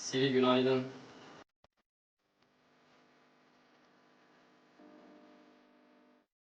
Siri günaydın.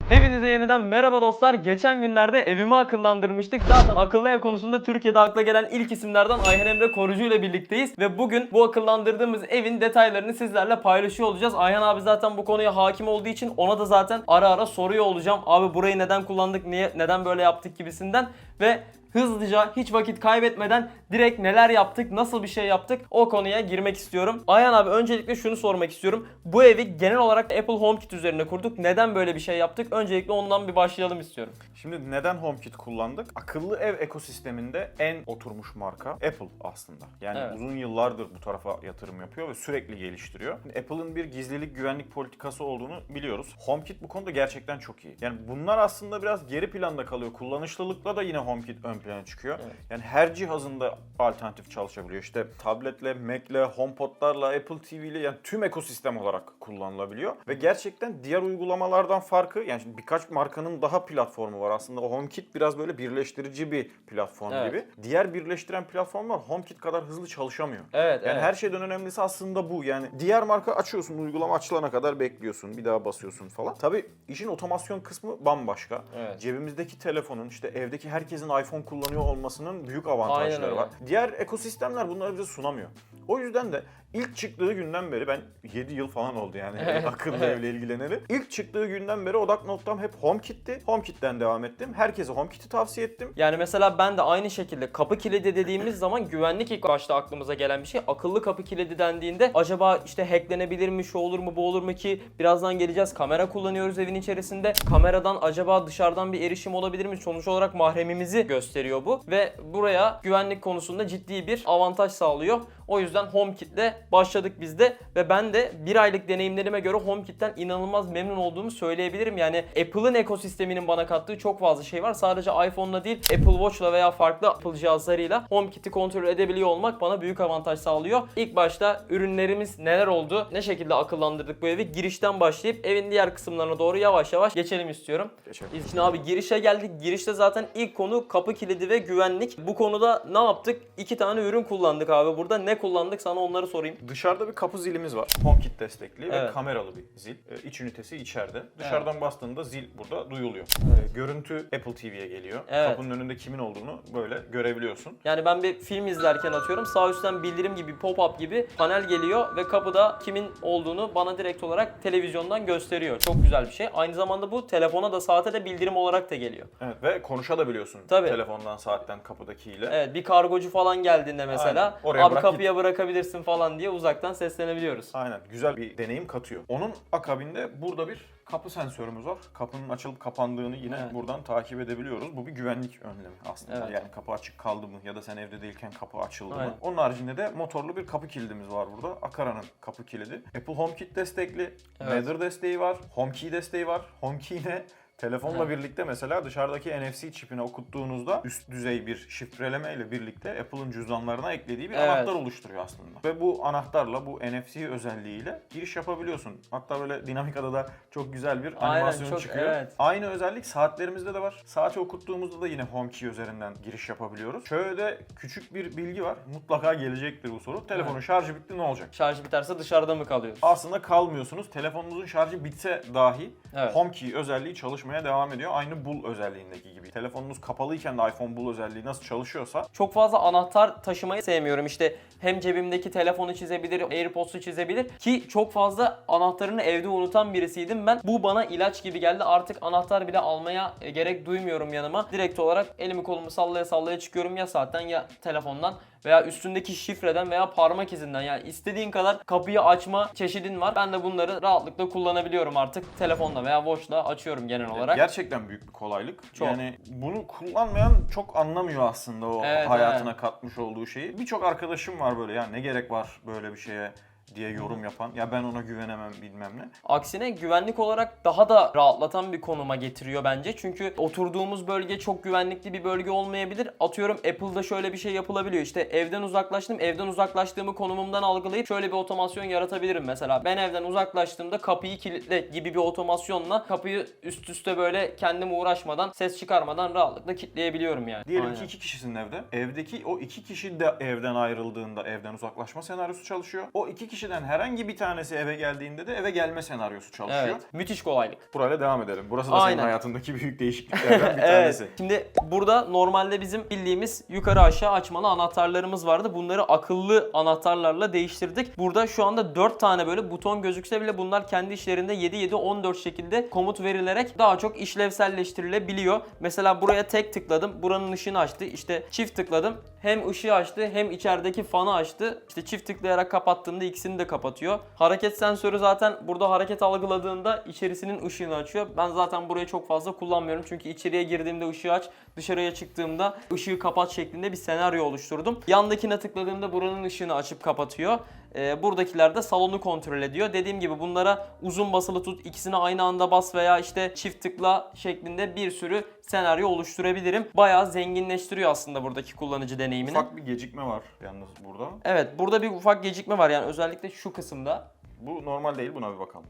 Hepinize yeniden merhaba dostlar. Geçen günlerde evimi akıllandırmıştık. Zaten akıllı ev konusunda Türkiye'de akla gelen ilk isimlerden Ayhan Emre Korucu ile birlikteyiz. Ve bugün bu akıllandırdığımız evin detaylarını sizlerle paylaşıyor olacağız. Ayhan abi zaten bu konuya hakim olduğu için ona da zaten ara ara soruyor olacağım. Abi burayı neden kullandık, niye, neden böyle yaptık gibisinden. Ve hızlıca hiç vakit kaybetmeden direkt neler yaptık, nasıl bir şey yaptık o konuya girmek istiyorum. Ayhan abi öncelikle şunu sormak istiyorum. Bu evi genel olarak Apple HomeKit üzerine kurduk. Neden böyle bir şey yaptık? Öncelikle ondan bir başlayalım istiyorum. Şimdi neden HomeKit kullandık? Akıllı ev ekosisteminde en oturmuş marka Apple aslında. Yani Evet. uzun yıllardır bu tarafa yatırım yapıyor ve sürekli geliştiriyor. Apple'ın bir gizlilik güvenlik politikası olduğunu biliyoruz. HomeKit bu konuda gerçekten çok iyi. Yani bunlar aslında biraz geri planda kalıyor. Kullanışlılıkla da yine HomeKit ön plana çıkıyor. Evet. Yani her cihazında alternatif çalışabiliyor. İşte tabletle, Mac'le, HomePod'larla, Apple TV'yle yani tüm ekosistem olarak kullanılabiliyor. Ve gerçekten diğer uygulamalardan farkı yani şimdi birkaç markanın daha platformu var. Aslında o HomeKit biraz böyle birleştirici bir platform Evet. gibi. Diğer birleştiren platformlar HomeKit kadar hızlı çalışamıyor. Evet, Yani evet. her şeyden önemlisi aslında bu. Yani diğer marka açıyorsun, uygulama açılana kadar bekliyorsun, bir daha basıyorsun falan. Tabii işin otomasyon kısmı bambaşka. Evet. Cebimizdeki telefonun işte evdeki herkesin iPhone kullanıyor olmasının büyük avantajları var. Diğer ekosistemler bunları bize sunamıyor. O yüzden de ilk çıktığı günden beri ben 7 yıl falan oldu yani Evet, akıllı evet. evle ilgileneli. İlk çıktığı günden beri odak noktam hep HomeKit'ti. HomeKit'ten devam ettim. Herkese HomeKit'i tavsiye ettim. Yani mesela ben de aynı şekilde kapı kilidi dediğimiz zaman güvenlik ilk başta aklımıza gelen bir şey. Akıllı kapı kilidi dendiğinde acaba işte hacklenebilir mi, şu olur mu, bu olur mu ki birazdan geleceğiz. Kamera kullanıyoruz evin içerisinde. Kameradan acaba dışarıdan bir erişim olabilir mi? Sonuç olarak mahremimizi gösteriyor bu ve buraya güvenlik konusunda ciddi bir avantaj sağlıyor. O yüzden HomeKit'le başladık biz de ve ben de bir aylık deneyimlerime göre HomeKit'ten inanılmaz memnun olduğumu söyleyebilirim. Yani Apple'ın ekosisteminin bana kattığı çok fazla şey var. Sadece iPhone'la değil Apple Watch'la veya farklı Apple cihazlarıyla HomeKit'i kontrol edebiliyor olmak bana büyük avantaj sağlıyor. İlk başta ürünlerimiz neler oldu, ne şekilde akıllandırdık bu evi girişten başlayıp evin diğer kısımlarına doğru yavaş yavaş geçelim istiyorum. Geçelim. Şimdi abi girişe geldik. Girişte zaten ilk konu kapı kilidi ve güvenlik. Bu konuda ne yaptık? İki tane ürün kullandık abi burada. Ne kullandık sana onları sorayım. Dışarıda bir kapı zilimiz var. HomeKit destekli Evet. ve kameralı bir zil. Ee, İç ünitesi içeride. Dışarıdan bastığında zil burada duyuluyor. Evet. Ee, Görüntü Apple TV'ye geliyor. Evet. Kapının önünde kimin olduğunu böyle görebiliyorsun. Yani ben bir film izlerken atıyorum sağ üstten bildirim gibi pop-up gibi panel geliyor ve kapıda kimin olduğunu bana direkt olarak televizyondan gösteriyor. Çok güzel bir şey. Aynı zamanda bu telefona da saate de bildirim olarak da geliyor. Evet ve konuşabiliyorsun Tabii. telefondan saatten kapıdakiyle. Evet bir kargocu falan geldiğinde mesela Aynen. Oraya abi bırak kapıya bırakabilirsin falan diye uzaktan seslenebiliyoruz. Aynen güzel bir deneyim katıyor. Onun akabinde burada bir kapı sensörümüz var. Kapının açılıp kapandığını yine Evet. buradan takip edebiliyoruz. Bu bir güvenlik önlemi aslında. Evet. Yani kapı açık kaldı mı ya da sen evde değilken kapı açıldı Aynen. mı? Onun haricinde de motorlu bir kapı kilidimiz var burada. Akara'nın kapı kilidi. Apple HomeKit destekli. Evet. Weather desteği var. HomeKey desteği var. HomeKey ne? Telefonla Evet. birlikte mesela dışarıdaki NFC çipine okuttuğunuzda üst düzey bir şifreleme ile birlikte Apple'ın cüzdanlarına eklediği bir Evet. anahtar oluşturuyor aslında. Ve bu anahtarla bu NFC özelliğiyle giriş yapabiliyorsun. Hatta böyle dinamikada da çok güzel bir Aynen, animasyon çok- çıkıyor. evet. Aynı özellik saatlerimizde de var. Saati okuttuğumuzda da yine HomeKey üzerinden giriş yapabiliyoruz. Şöyle küçük bir bilgi var. Mutlaka gelecektir bu soru. Telefonun Evet. şarjı bitti ne olacak? Şarj biterse dışarıda mı kalıyoruz? Aslında kalmıyorsunuz. Telefonunuzun şarjı bitse dahi Evet. HomeKey özelliği çalışmaya devam ediyor. Aynı Bull özelliğindeki gibi. Telefonunuz kapalıyken de iPhone Bull özelliği nasıl çalışıyorsa Çok fazla anahtar taşımayı sevmiyorum. İşte hem cebimdeki telefonu çizebilir, AirPods'u çizebilir ki çok fazla anahtarını evde unutan birisiydim ben. Bu bana ilaç gibi geldi. Artık anahtar bile almaya e, gerek duymuyorum yanıma. Direkt olarak elimi kolumu sallaya sallaya çıkıyorum ya saatten ya telefondan veya üstündeki şifreden veya parmak izinden yani istediğin kadar kapıyı açma çeşidin var. Ben de bunları rahatlıkla kullanabiliyorum artık. Telefonla veya watch'la açıyorum genel olarak. gerçekten büyük bir kolaylık. Çok. Yani bunu kullanmayan çok anlamıyor aslında o Evet, hayatına katmış olduğu şeyi. Birçok arkadaşım var böyle ya ne gerek var böyle bir şeye diye yorum yapan ya ben ona güvenemem bilmem ne. Aksine güvenlik olarak daha da rahatlatan bir konuma getiriyor bence. Çünkü oturduğumuz bölge çok güvenlikli bir bölge olmayabilir. Atıyorum Apple'da şöyle bir şey yapılabiliyor. İşte evden uzaklaştım. Evden uzaklaştığımı konumumdan algılayıp şöyle bir otomasyon yaratabilirim mesela. Ben evden uzaklaştığımda kapıyı kilitle gibi bir otomasyonla kapıyı üst üste böyle kendim uğraşmadan, ses çıkarmadan rahatlıkla kilitleyebiliyorum yani. Diyelim Aynen. ki iki kişisin evde. Evdeki o iki kişi de evden ayrıldığında evden uzaklaşma senaryosu çalışıyor. O iki kişiden herhangi bir tanesi eve geldiğinde de eve gelme senaryosu çalışıyor. Evet. Müthiş kolaylık. Burayla devam edelim. Burası da Aynen. senin hayatındaki büyük değişikliklerden bir tanesi. Evet. Şimdi burada normalde bizim bildiğimiz yukarı aşağı açmalı anahtarlarımız vardı. Bunları akıllı anahtarlarla değiştirdik. Burada şu anda 4 tane böyle buton gözükse bile bunlar kendi işlerinde 7-7-14 şekilde komut verilerek daha çok işlevselleştirilebiliyor. Mesela buraya tek tıkladım. Buranın ışığını açtı. İşte çift tıkladım. Hem ışığı açtı hem içerideki fanı açtı. İşte çift tıklayarak kapattığımda ikisini de kapatıyor. Hareket sensörü zaten burada hareket algıladığında içerisinin ışığını açıyor. Ben zaten burayı çok fazla kullanmıyorum. Çünkü içeriye girdiğimde ışığı aç, dışarıya çıktığımda ışığı kapat şeklinde bir senaryo oluşturdum. Yandakine tıkladığımda buranın ışığını açıp kapatıyor. Ee, buradakiler de salonu kontrol ediyor. Dediğim gibi bunlara uzun basılı tut, ikisini aynı anda bas veya işte çift tıkla şeklinde bir sürü senaryo oluşturabilirim. Bayağı zenginleştiriyor aslında buradaki kullanıcı deneyimini. Ufak bir gecikme var yalnız burada. Evet, burada bir ufak gecikme var yani özellikle şu kısımda. Bu normal değil buna bir bakalım.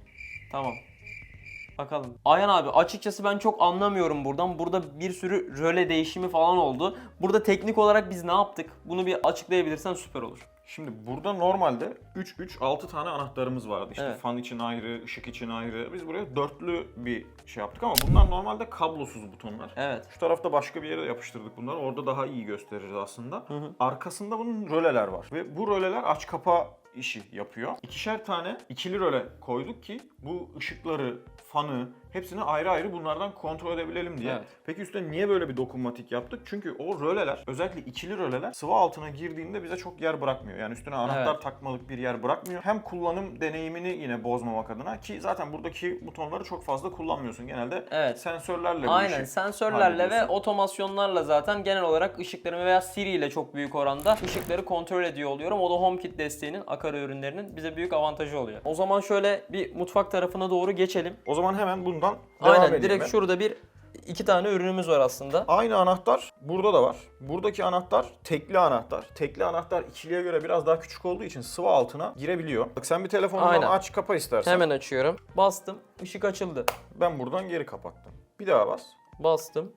Tamam. Bakalım. Ayhan abi açıkçası ben çok anlamıyorum buradan. Burada bir sürü röle değişimi falan oldu. Burada teknik olarak biz ne yaptık? Bunu bir açıklayabilirsen süper olur. Şimdi burada normalde 3 3 6 tane anahtarımız vardı. İşte Evet. fan için ayrı, ışık için ayrı. Biz buraya dörtlü bir şey yaptık ama bunlar normalde kablosuz butonlar. Evet. Şu tarafta başka bir yere yapıştırdık bunları. Orada daha iyi gösteririz aslında. Arkasında bunun röleler var. Ve bu röleler aç kapa işi yapıyor. İkişer tane ikili röle koyduk ki bu ışıkları, fanı hepsini ayrı ayrı bunlardan kontrol edebilelim diye. Evet. Peki üstüne niye böyle bir dokunmatik yaptık? Çünkü o röleler özellikle ikili röleler sıvı altına girdiğinde bize çok yer bırakmıyor. Yani üstüne anahtar Evet. takmalık bir yer bırakmıyor. Hem kullanım deneyimini yine bozmamak adına ki zaten buradaki butonları çok fazla kullanmıyorsun. Genelde Evet. sensörlerle bu Aynen sensörlerle ve otomasyonlarla zaten genel olarak ışıklarımı veya Siri ile çok büyük oranda ışıkları kontrol ediyor oluyorum. O da HomeKit desteğinin Akara ürünlerinin bize büyük avantajı oluyor. O zaman şöyle bir mutfak tarafına doğru geçelim. O zaman hemen bundan devam Aynen edeyim direkt ben. şurada bir iki tane ürünümüz var aslında. Aynı anahtar burada da var. Buradaki anahtar tekli anahtar. Tekli anahtar ikiliye göre biraz daha küçük olduğu için sıvı altına girebiliyor. Bak sen bir telefonundan Aynen. aç kapa istersen. Hemen açıyorum. Bastım. ışık açıldı. Ben buradan geri kapattım. Bir daha bas. Bastım.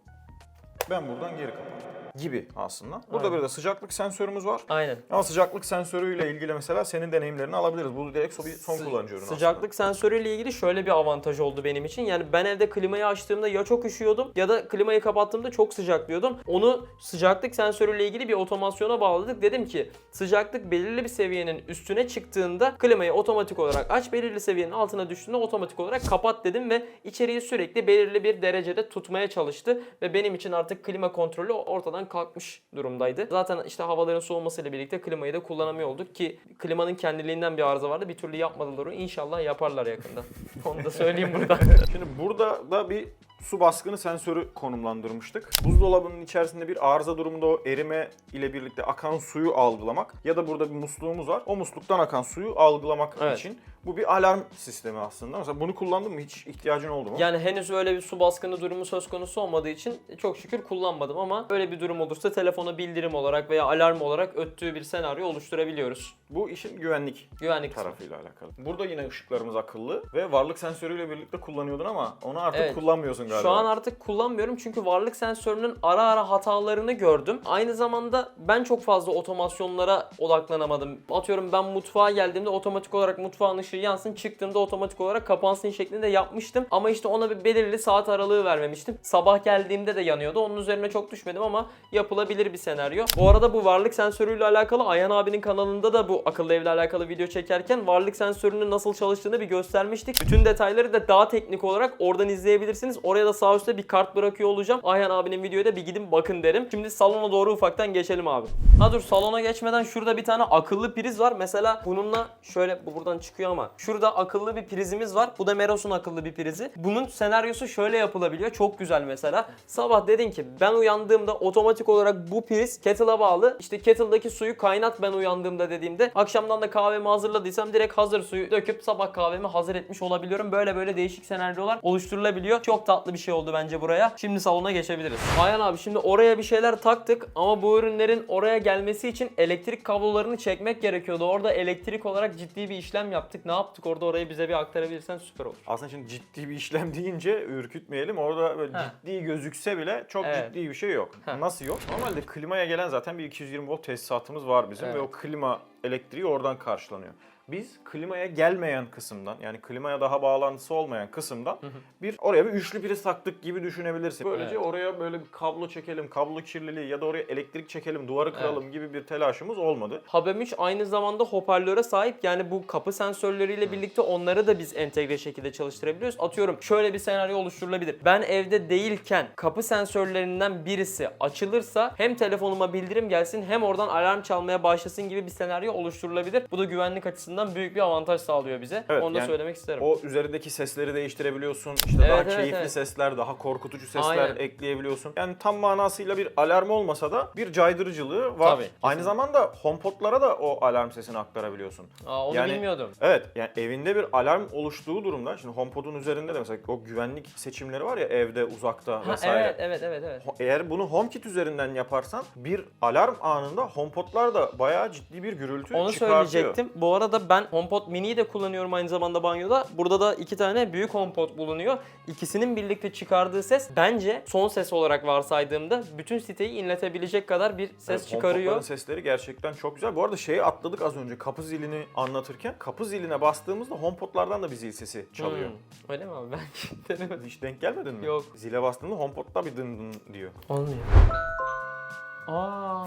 Ben buradan geri kapattım. Gibi aslında. Burada Aynen. bir de sıcaklık sensörümüz var. Aynen. Ama sıcaklık sensörüyle ilgili mesela senin deneyimlerini alabiliriz. Bu direkt son, son Sı- kullanıcı ürün Sıcaklık sensörüyle ilgili şöyle bir avantaj oldu benim için. Yani ben evde klimayı açtığımda ya çok üşüyordum ya da klimayı kapattığımda çok sıcaklıyordum. Onu sıcaklık sensörüyle ilgili bir otomasyona bağladık. Dedim ki sıcaklık belirli bir seviyenin üstüne çıktığında klimayı otomatik olarak aç, belirli seviyenin altına düştüğünde otomatik olarak kapat dedim ve içeriği sürekli belirli bir derecede tutmaya çalıştı ve benim için artık klima kontrolü ortadan kalkmış durumdaydı. Zaten işte havaların soğumasıyla birlikte klimayı da kullanamıyor olduk ki klimanın kendiliğinden bir arıza vardı. Bir türlü yapmadılar onu. İnşallah yaparlar yakında. Onu da söyleyeyim buradan. Şimdi burada da bir su baskını sensörü konumlandırmıştık. Buzdolabının içerisinde bir arıza durumunda o erime ile birlikte akan suyu algılamak ya da burada bir musluğumuz var. O musluktan akan suyu algılamak Evet. için bu bir alarm sistemi aslında. Mesela bunu kullandın mı? Hiç ihtiyacın oldu mu? Yani henüz öyle bir su baskını durumu söz konusu olmadığı için çok şükür kullanmadım ama öyle bir durum olursa telefona bildirim olarak veya alarm olarak öttüğü bir senaryo oluşturabiliyoruz. Bu işin güvenlik Güvenlik kısmı. tarafıyla alakalı. Burada yine ışıklarımız akıllı ve varlık sensörüyle birlikte kullanıyordun ama onu artık Evet. kullanmıyorsun galiba. Şu an artık kullanmıyorum çünkü varlık sensörünün ara ara hatalarını gördüm. Aynı zamanda ben çok fazla otomasyonlara odaklanamadım. Atıyorum ben mutfağa geldiğimde otomatik olarak mutfağın ışığı yansın, çıktığımda otomatik olarak kapansın şeklinde yapmıştım. Ama işte ona bir belirli saat aralığı vermemiştim. Sabah geldiğimde de yanıyordu. Onun üzerine çok düşmedim ama yapılabilir bir senaryo. Bu arada bu varlık sensörüyle alakalı Ayhan abinin kanalında da bu akıllı evle alakalı video çekerken varlık sensörünün nasıl çalıştığını bir göstermiştik. Bütün detayları da daha teknik olarak oradan izleyebilirsiniz. Oraya da sağ üstte bir kart bırakıyor olacağım. Ayhan abinin videoya da bir gidin bakın derim. Şimdi salona doğru ufaktan geçelim abi. Ha dur salona geçmeden şurada bir tane akıllı priz var. Mesela bununla şöyle bu buradan çıkıyor ama ama şurada akıllı bir prizimiz var. Bu da Meros'un akıllı bir prizi. Bunun senaryosu şöyle yapılabiliyor. Çok güzel mesela. Sabah dedin ki ben uyandığımda otomatik olarak bu priz kettle'a bağlı. İşte kettle'daki suyu kaynat ben uyandığımda dediğimde akşamdan da kahvemi hazırladıysam direkt hazır suyu döküp sabah kahvemi hazır etmiş olabiliyorum. Böyle böyle değişik senaryolar oluşturulabiliyor. Çok tatlı bir şey oldu bence buraya. Şimdi salona geçebiliriz. Ayhan abi şimdi oraya bir şeyler taktık ama bu ürünlerin oraya gelmesi için elektrik kablolarını çekmek gerekiyordu. Orada elektrik olarak ciddi bir işlem yaptık. Ne yaptık orada orayı bize bir aktarabilirsen süper olur. Aslında şimdi ciddi bir işlem deyince ürkütmeyelim. Orada böyle ciddi gözükse bile çok Evet. ciddi bir şey yok. Ha. Nasıl yok? Normalde klimaya gelen zaten bir 220 volt tesisatımız var bizim Evet. ve o klima elektriği oradan karşılanıyor. Biz klimaya gelmeyen kısımdan yani klimaya daha bağlantısı olmayan kısımdan bir oraya bir üçlü priz taktık gibi düşünebilirsin. Böylece Evet. oraya böyle bir kablo çekelim, kablo kirliliği ya da oraya elektrik çekelim, duvarı kıralım gibi bir telaşımız olmadı. Habem 3 aynı zamanda hoparlöre sahip. Yani bu kapı sensörleriyle birlikte onları da biz entegre şekilde çalıştırabiliyoruz. Atıyorum şöyle bir senaryo oluşturulabilir. Ben evde değilken kapı sensörlerinden birisi açılırsa hem telefonuma bildirim gelsin hem oradan alarm çalmaya başlasın gibi bir senaryo oluşturulabilir. Bu da güvenlik açısından büyük bir avantaj sağlıyor bize. Evet, Onu da yani söylemek isterim. O üzerindeki sesleri değiştirebiliyorsun. İşte Evet, daha evet, keyifli evet. sesler, daha korkutucu sesler Aynen. ekleyebiliyorsun. Yani tam manasıyla bir alarm olmasa da bir caydırıcılığı var. Tabii, Aynı zamanda HomePod'lara da o alarm sesini aktarabiliyorsun. Aa, onu yani- bilmiyordum. Evet yani evinde bir alarm oluştuğu durumda şimdi HomePod'un üzerinde de mesela o güvenlik seçimleri var ya evde, uzakta Ha, vesaire. evet evet evet evet. Eğer bunu HomeKit üzerinden yaparsan bir alarm anında HomePod'lar da bayağı ciddi bir gürültü Onu çıkartıyor. söyleyecektim. Bu arada ben HomePod mini'yi de kullanıyorum aynı zamanda banyoda. Burada da iki tane büyük HomePod bulunuyor. İkisinin birlikte çıkardığı ses bence son ses olarak varsaydığımda bütün siteyi inletebilecek kadar bir ses Evet, çıkarıyor. Sesleri gerçekten çok güzel. Bu arada şeyi atladık az önce kapı zilini anlatırken. Kapı ziline bastığımızda HomePod'lardan da bir zil sesi çalıyor. Hmm, Öyle mi abi? Ben denemedim. Hiç denk gelmedin mi? Yok. Zile bastığında HomePod'da bir dın dın diyor. Olmuyor. Aa.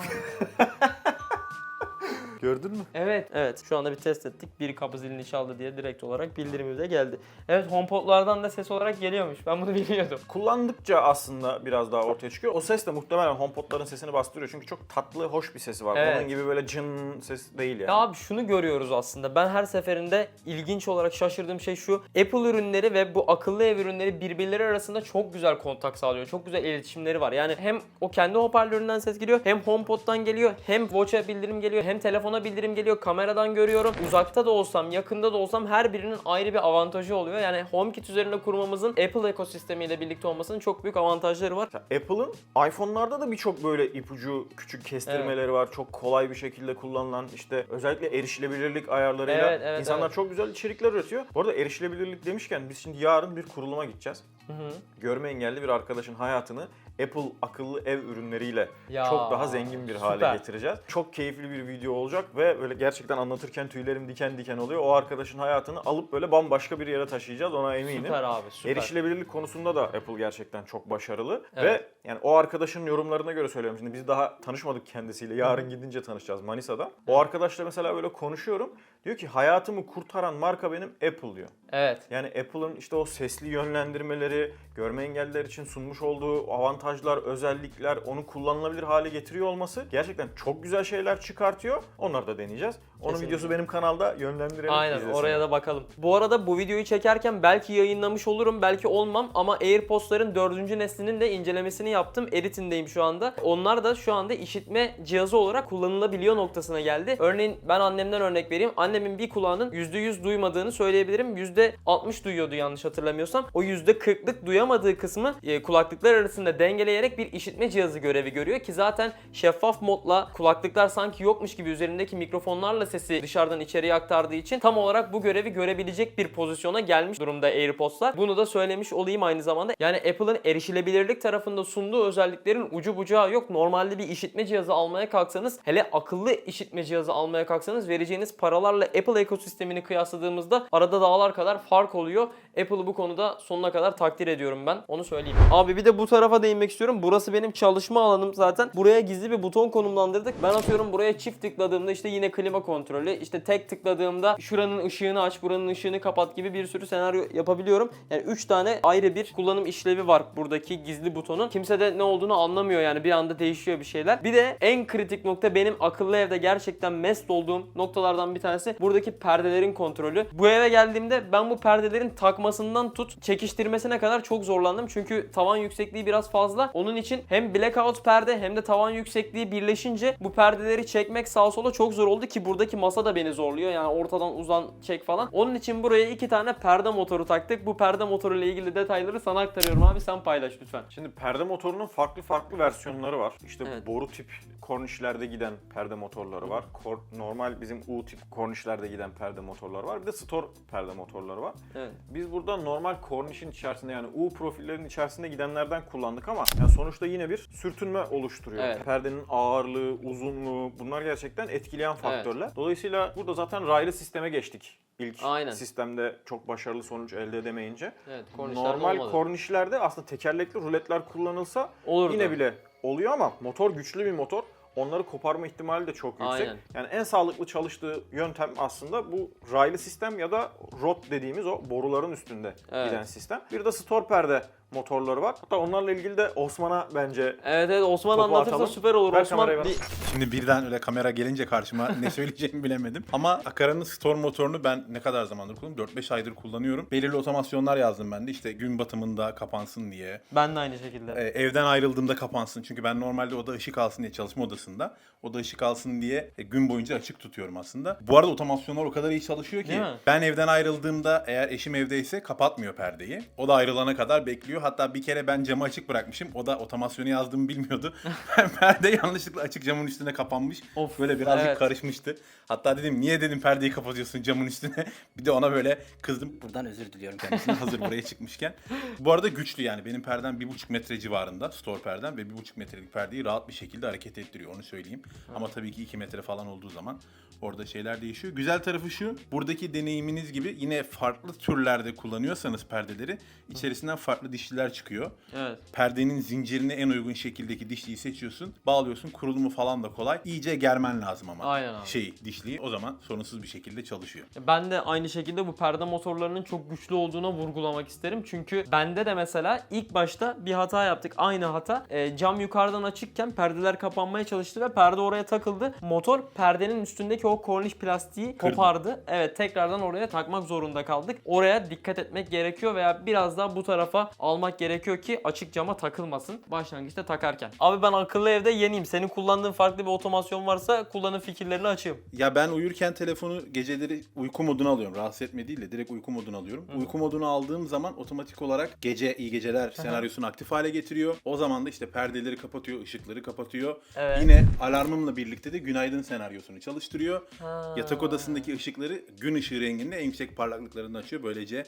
Gördün mü? Evet. Evet. Şu anda bir test ettik. Bir kapı zilini çaldı diye direkt olarak bildirimimize geldi. Evet HomePod'lardan da ses olarak geliyormuş. Ben bunu bilmiyordum. Kullandıkça aslında biraz daha ortaya çıkıyor. O ses de muhtemelen HomePod'ların sesini bastırıyor. Çünkü çok tatlı, hoş bir sesi var. Evet. Onun gibi böyle cın ses değil yani. Ya abi şunu görüyoruz aslında. Ben her seferinde ilginç olarak şaşırdığım şey şu. Apple ürünleri ve bu akıllı ev ürünleri birbirleri arasında çok güzel kontak sağlıyor. Çok güzel iletişimleri var. Yani hem o kendi hoparlöründen ses geliyor, hem HomePod'dan geliyor, hem Watch'a bildirim geliyor, hem telefona bildirim geliyor, kameradan görüyorum. Uzakta da olsam, yakında da olsam her birinin ayrı bir avantajı oluyor. Yani HomeKit üzerinde kurmamızın Apple ekosistemiyle birlikte olmasının çok büyük avantajları var. Apple'ın iPhone'larda da birçok böyle ipucu küçük kestirmeleri var. Çok kolay bir şekilde kullanılan işte özellikle erişilebilirlik ayarlarıyla Evet, evet, insanlar evet. çok güzel içerikler üretiyor. Bu arada erişilebilirlik demişken biz şimdi yarın bir kuruluma gideceğiz. Hı hı. Görme engelli bir arkadaşın hayatını Apple akıllı ev ürünleriyle Ya, çok daha zengin bir hale süper. getireceğiz. Çok keyifli bir video olacak ve böyle gerçekten anlatırken tüylerim diken diken oluyor. O arkadaşın hayatını alıp böyle bambaşka bir yere taşıyacağız ona eminim. Süper abi, süper. Erişilebilirlik konusunda da Apple gerçekten çok başarılı Evet. ve yani o arkadaşın yorumlarına göre söylüyorum. Şimdi biz daha tanışmadık kendisiyle. Yarın gidince tanışacağız Manisa'da. O arkadaşla mesela böyle konuşuyorum. Diyor ki hayatımı kurtaran marka benim Apple diyor. Evet. Yani Apple'ın işte o sesli yönlendirmeleri, görme engelliler için sunmuş olduğu avantajlar, özellikler, onu kullanılabilir hale getiriyor olması gerçekten çok güzel şeyler çıkartıyor. Onları da deneyeceğiz. Onun Kesinlikle. videosu benim kanalda yönlendirelim. Aynen izlesinler. oraya da bakalım. Bu arada bu videoyu çekerken belki yayınlamış olurum belki olmam ama AirPods'ların dördüncü neslinin de incelemesini yaptım. Editing'deyim şu anda. Onlar da şu anda işitme cihazı olarak kullanılabiliyor noktasına geldi. Örneğin ben annemden örnek vereyim. Annemin bir kulağının %100 duymadığını söyleyebilirim. %60 duyuyordu yanlış hatırlamıyorsam. O %40'lık duyamadığı kısmı e, kulaklıklar arasında dengeleyerek bir işitme cihazı görevi görüyor ki zaten şeffaf modla kulaklıklar sanki yokmuş gibi üzerindeki mikrofonlarla sesi dışarıdan içeriye aktardığı için tam olarak bu görevi görebilecek bir pozisyona gelmiş durumda AirPods'lar. Bunu da söylemiş olayım aynı zamanda. Yani Apple'ın erişilebilirlik tarafında sunduğu özelliklerin ucu bucağı yok. Normalde bir işitme cihazı almaya kalksanız hele akıllı işitme cihazı almaya kalksanız vereceğiniz paralarla Apple ekosistemini kıyasladığımızda arada dağlar kadar fark oluyor. Apple'ı bu konuda sonuna kadar takdir ediyorum ben. Onu söyleyeyim. Abi bir de bu tarafa değinmek istiyorum. Burası benim çalışma alanım zaten. Buraya gizli bir buton konumlandırdık. Ben atıyorum buraya çift tıkladığımda işte yine klima kontrolü. İşte tek tıkladığımda şuranın ışığını aç, buranın ışığını kapat gibi bir sürü senaryo yapabiliyorum. Yani 3 tane ayrı bir kullanım işlevi var buradaki gizli butonun. Kimse de ne olduğunu anlamıyor yani bir anda değişiyor bir şeyler. Bir de en kritik nokta benim akıllı evde gerçekten mest olduğum noktalardan bir tanesi buradaki perdelerin kontrolü. Bu eve geldiğimde ben bu perdelerin takmasından tut çekiştirmesine kadar çok zorlandım. Çünkü tavan yüksekliği biraz fazla. Onun için hem blackout perde hem de tavan yüksekliği birleşince bu perdeleri çekmek sağa sola çok zor oldu ki buradaki masa da beni zorluyor. Yani ortadan uzan çek falan. Onun için buraya iki tane perde motoru taktık. Bu perde motoru ile ilgili detayları sana aktarıyorum abi sen paylaş lütfen. Şimdi perde motorunun farklı farklı versiyonları var. İşte Evet. boru tip kornişlerde giden perde motorları var. Kor- normal bizim U tip kornişlerde giden perde motorları var. Bir de store perde motorları var. Evet. Biz burada normal kornişin içerisinde yani U profillerin içerisinde gidenlerden kullandık ama yani sonuçta yine bir sürtünme oluşturuyor. Evet. Perdenin ağırlığı, uzunluğu bunlar gerçekten etkileyen faktörler. Dolayısıyla burada zaten raylı sisteme geçtik. İlk Aynen. sistemde çok başarılı sonuç elde edemeyince. Evet, Normal olmadı. kornişlerde aslında tekerlekli ruletler kullanılsa Olurdu. yine bile oluyor ama motor güçlü bir motor. Onları koparma ihtimali de çok yüksek. Aynen. Yani en sağlıklı çalıştığı yöntem aslında bu raylı sistem ya da rot dediğimiz o boruların üstünde Evet. giden sistem. Bir de store perde motorları var. Hatta onlarla ilgili de Osman'a bence Evet evet Osman Topu anlatırsa atalım. süper olur. Ver Osman kamerayı bana. bir Şimdi birden öyle kamera gelince karşıma ne söyleyeceğimi bilemedim. Ama Akara'nın Storm motorunu ben ne kadar zamandır kullanıyorum? 4-5 aydır kullanıyorum. Belirli otomasyonlar yazdım ben de işte gün batımında kapansın diye. ben de aynı şekilde. Ee, evden ayrıldığımda kapansın. Çünkü ben normalde oda ışık alsın diye çalışma odasında. Oda ışık alsın diye e, gün boyunca açık tutuyorum aslında. Bu arada otomasyonlar o kadar iyi çalışıyor ki Değil mi? ben evden ayrıldığımda eğer eşim evdeyse kapatmıyor perdeyi. O da ayrılana kadar bekliyor. Hatta bir kere ben camı açık bırakmışım. O da otomasyonu yazdığımı bilmiyordu. Perde yanlışlıkla açık camın üstüne kapanmış. Of, Böyle birazcık evet. karışmıştı. Hatta dedim niye dedim perdeyi kapatıyorsun camın üstüne. bir de ona böyle kızdım. Buradan özür diliyorum. kendisine hazır buraya çıkmışken. Bu arada güçlü yani benim perdem 1,5 metre civarında store perdem ve 1,5 metrelik perdeyi rahat bir şekilde hareket ettiriyor onu söyleyeyim. Ama tabii ki 2 metre falan olduğu zaman orada şeyler değişiyor. Güzel tarafı şu buradaki deneyiminiz gibi yine farklı türlerde kullanıyorsanız perdeleri içerisinden farklı dişliler çıkıyor. Evet. Perdenin zincirine en uygun şekildeki dişliyi seçiyorsun. Bağlıyorsun. Kurulumu falan da kolay. İyice germen lazım ama. Aynen abi. Şeyi, dişliyi. O zaman sorunsuz bir şekilde çalışıyor. Ben de aynı şekilde bu perde motorlarının çok güçlü olduğuna vurgulamak isterim. Çünkü bende de mesela ilk başta bir hata yaptık. Aynı hata. Ee, cam yukarıdan açıkken perdeler kapanmaya çalıştı ve perde oraya takıldı. Motor perdenin üstündeki o korniş plastiği Kırdı. kopardı. Evet tekrardan oraya takmak zorunda kaldık. Oraya dikkat etmek gerekiyor veya biraz daha bu tarafa almak gerekiyor ki açık cama takılmasın. Başlangıçta takarken. Abi ben akıllı evde yeniyim. Senin kullandığın farklı bir otomasyon varsa kullanım fikirlerini açayım. Ya ben uyurken telefonu geceleri uyku moduna alıyorum. Rahatsız etme değil de direkt uyku moduna alıyorum. Uyku moduna aldığım zaman otomatik olarak gece iyi geceler senaryosunu aktif hale getiriyor. O zaman da işte perdeleri kapatıyor, ışıkları kapatıyor. Evet. Yine alarmımla birlikte de günaydın senaryosunu çalıştırıyor. Ha. Yatak odasındaki ışıkları gün ışığı renginde en yüksek parlaklıklarını açıyor. Böylece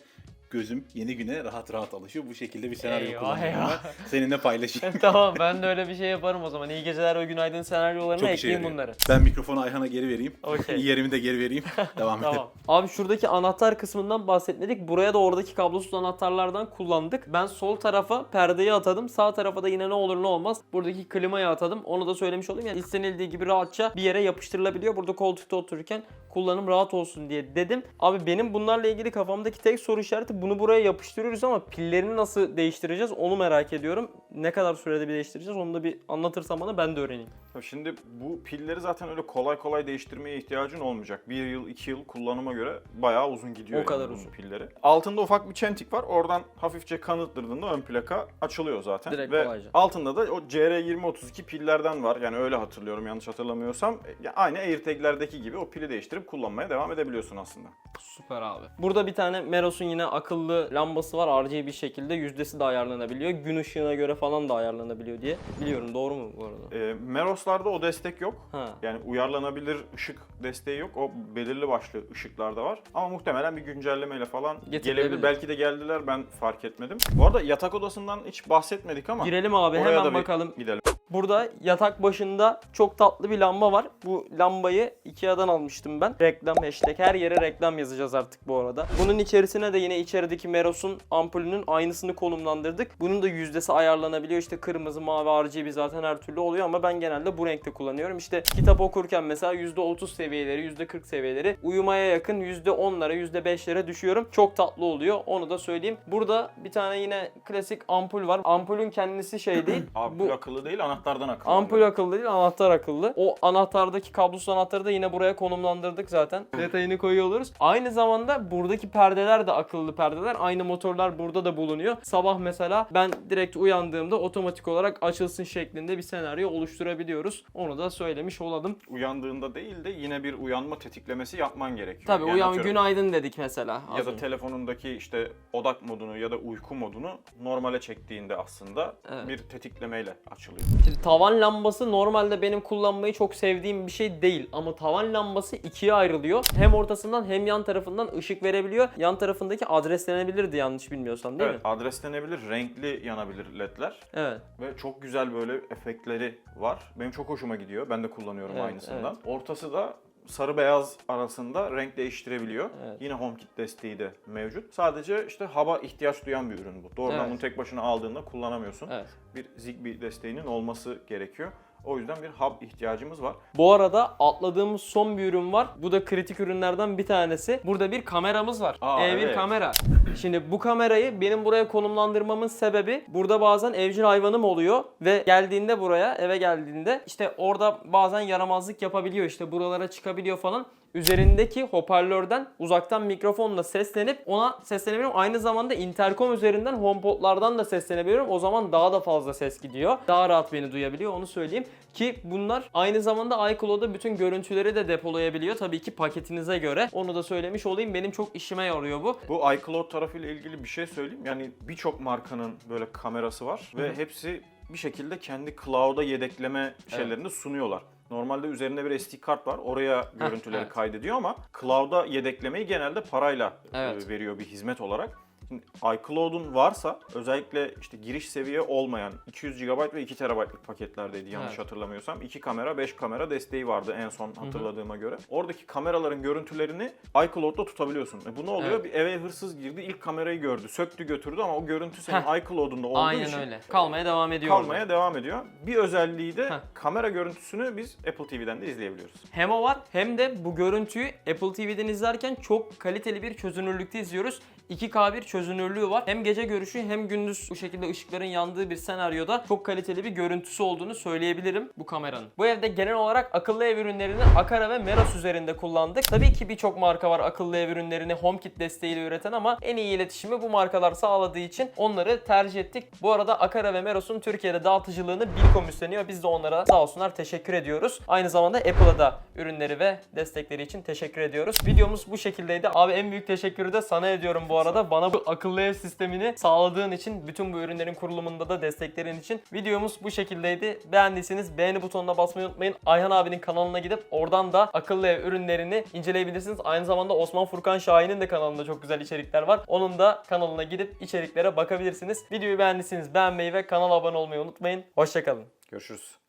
gözüm yeni güne rahat rahat alışıyor. Bu şekilde bir senaryo Eyvah, kullanıyorum eyvah. ben. Seninle paylaşayım. tamam ben de öyle bir şey yaparım o zaman. İyi geceler ve günaydın senaryolarına Çok işe ekleyeyim yarıyor. bunları. Ben mikrofonu Ayhan'a geri vereyim. Okey. Yerimi de geri vereyim. Devam edelim. Tamam. Abi şuradaki anahtar kısmından bahsetmedik. Buraya da oradaki kablosuz anahtarlardan kullandık. Ben sol tarafa perdeyi atadım. Sağ tarafa da yine ne olur ne olmaz. Buradaki klimayı atadım. Onu da söylemiş olayım. Yani istenildiği gibi rahatça bir yere yapıştırılabiliyor. Burada koltukta otururken kullanım rahat olsun diye dedim. Abi benim bunlarla ilgili kafamdaki tek soru işareti bunu buraya yapıştırıyoruz ama pillerini nasıl değiştireceğiz onu merak ediyorum. Ne kadar sürede bir değiştireceğiz onu da bir anlatırsan bana ben de öğreneyim. Şimdi bu pilleri zaten öyle kolay kolay değiştirmeye ihtiyacın olmayacak. Bir yıl, iki yıl kullanıma göre bayağı uzun gidiyor. O kadar yani bunun uzun. pilleri. Altında ufak bir çentik var. Oradan hafifçe kanıttırdığında ön plaka açılıyor zaten. Direkt Ve kolayca. altında da o CR2032 pillerden var. Yani öyle hatırlıyorum yanlış hatırlamıyorsam. Ya aynı AirTag'lerdeki gibi o pili değiştirip kullanmaya devam edebiliyorsun aslında. Süper abi. Burada bir tane Meros'un yine akıllı lambası var. RGB şekilde yüzdesi de ayarlanabiliyor. Gün ışığına göre falan da ayarlanabiliyor diye. Biliyorum doğru mu bu arada? Ee, Meros'larda o destek yok. Ha. Yani uyarlanabilir ışık desteği yok. O belirli başlı ışıklarda var. Ama muhtemelen bir güncellemeyle falan gelebilir. Belki de geldiler ben fark etmedim. Bu arada yatak odasından hiç bahsetmedik ama Girelim abi oraya hemen bakalım. Gidelim. Burada yatak başında çok tatlı bir lamba var. Bu lambayı Ikea'dan almıştım ben. Reklam hashtag her yere reklam yazacağız artık bu arada. Bunun içerisine de yine içerideki Meros'un ampulünün aynısını konumlandırdık. Bunun da yüzdesi ayarlanabiliyor. İşte kırmızı, mavi, RGB zaten her türlü oluyor ama ben genelde bu renkte kullanıyorum. İşte kitap okurken mesela %30 seviyeleri, %40 seviyeleri uyumaya yakın %10'lara, %5'lere düşüyorum. Çok tatlı oluyor. Onu da söyleyeyim. Burada bir tane yine klasik ampul var. Ampulün kendisi şey değil. Ampul bu akıllı değil anahtardan akıllı. Ampul akıllı değil, anahtar akıllı. O anahtardaki kablosuz anahtarı da yine buraya konumlandırdık zaten. Detayını koyuyor oluruz. Aynı zamanda buradaki perdeler de akıllı perdeler. Aynı motorlar burada da bulunuyor. Sabah mesela ben direkt uyandığımda otomatik olarak açılsın şeklinde bir senaryo oluşturabiliyoruz. Onu da söylemiş olalım. Uyandığında değil de yine bir uyanma tetiklemesi yapman gerekiyor. Tabii Yani uyan atıyorum- günaydın dedik mesela. ya da önce. telefonundaki işte odak modunu ya da uyku modunu normale çektiğinde aslında Evet. bir tetiklemeyle açılıyor. Şimdi tavan lambası normalde benim kullanmayı çok sevdiğim bir şey değil ama tavan lambası ikiye ayrılıyor. Hem ortasından hem yan tarafından ışık verebiliyor. Yan tarafındaki adreslenebilirdi yanlış bilmiyorsam değil evet, mi? adreslenebilir, renkli yanabilir ledler Evet. ve çok güzel böyle efektleri var. Benim çok hoşuma gidiyor. Ben de kullanıyorum Evet, aynısından. Ortası da sarı beyaz arasında renk değiştirebiliyor. Evet. Yine HomeKit desteği de mevcut. Sadece işte hava ihtiyaç duyan bir ürün bu. Doğrudan Evet. bunu tek başına aldığında kullanamıyorsun. Evet. Bir Zigbee desteğinin olması gerekiyor. O yüzden bir hub ihtiyacımız var. Bu arada atladığımız son bir ürün var. Bu da kritik ürünlerden bir tanesi. Burada bir kameramız var. Aa, E1 evet. kamera. Şimdi bu kamerayı benim buraya konumlandırmamın sebebi burada bazen evcil hayvanım oluyor ve geldiğinde buraya eve geldiğinde işte orada bazen yaramazlık yapabiliyor işte buralara çıkabiliyor falan. Üzerindeki hoparlörden uzaktan mikrofonla seslenip ona seslenebiliyorum. Aynı zamanda interkom üzerinden HomePod'lardan da seslenebiliyorum. O zaman daha da fazla ses gidiyor. Daha rahat beni duyabiliyor onu söyleyeyim. Ki bunlar aynı zamanda iCloud'da bütün görüntüleri de depolayabiliyor. Tabii ki paketinize göre. Onu da söylemiş olayım. Benim çok işime yarıyor bu. Bu iCloud tarafıyla ilgili bir şey söyleyeyim. Yani birçok markanın böyle kamerası var ve hepsi bir şekilde kendi cloud'a yedekleme şeylerini sunuyorlar. Normalde üzerinde bir SD kart var. Oraya görüntüleri evet. kaydediyor ama cloud'a yedeklemeyi genelde parayla e, Evet. veriyor bir hizmet olarak. Şimdi iCloud'un varsa özellikle işte giriş seviye olmayan 200 GB ve 2 TB'lık paketlerdeydi yanlış Evet. hatırlamıyorsam. 2 kamera 5 kamera desteği vardı en son hatırladığıma göre. Oradaki kameraların görüntülerini iCloud'da tutabiliyorsun. E bu ne oluyor? Evet. Bir eve hırsız girdi ilk kamerayı gördü. Söktü götürdü ama o görüntü senin iCloud'unda olduğu Aynen için öyle. Kalmaya devam ediyor. orada. kalmaya devam ediyor. Bir özelliği de Heh. kamera görüntüsünü biz Apple TV'den de izleyebiliyoruz. Hem o var hem de bu görüntüyü Apple TV'den izlerken çok kaliteli bir çözünürlükte izliyoruz. 2K bir çözünürlüğü var. Hem gece görüşü hem gündüz bu şekilde ışıkların yandığı bir senaryoda çok kaliteli bir görüntüsü olduğunu söyleyebilirim bu kameranın. Bu evde genel olarak akıllı ev ürünlerini Akara ve Meros üzerinde kullandık. Tabii ki birçok marka var akıllı ev ürünlerini HomeKit desteğiyle üreten ama en iyi iletişimi bu markalar sağladığı için onları tercih ettik. Bu arada Akara ve Meros'un Türkiye'de dağıtıcılığını Bilkom üstleniyor. Biz de onlara sağ olsunlar teşekkür ediyoruz. Aynı zamanda Apple'a da ürünleri ve destekleri için teşekkür ediyoruz. Videomuz bu şekildeydi. Abi en büyük teşekkürü de sana ediyorum bu arada. Bana bu akıllı ev sistemini sağladığın için, bütün bu ürünlerin kurulumunda da desteklerin için. Videomuz bu şekildeydi. Beğendiyseniz beğeni butonuna basmayı unutmayın. Ayhan abinin kanalına gidip oradan da akıllı ev ürünlerini inceleyebilirsiniz. Aynı zamanda Osman Furkan Şahin'in de kanalında çok güzel içerikler var. Onun da kanalına gidip içeriklere bakabilirsiniz. Videoyu beğendiyseniz beğenmeyi ve kanala abone olmayı unutmayın. Hoşçakalın. Görüşürüz.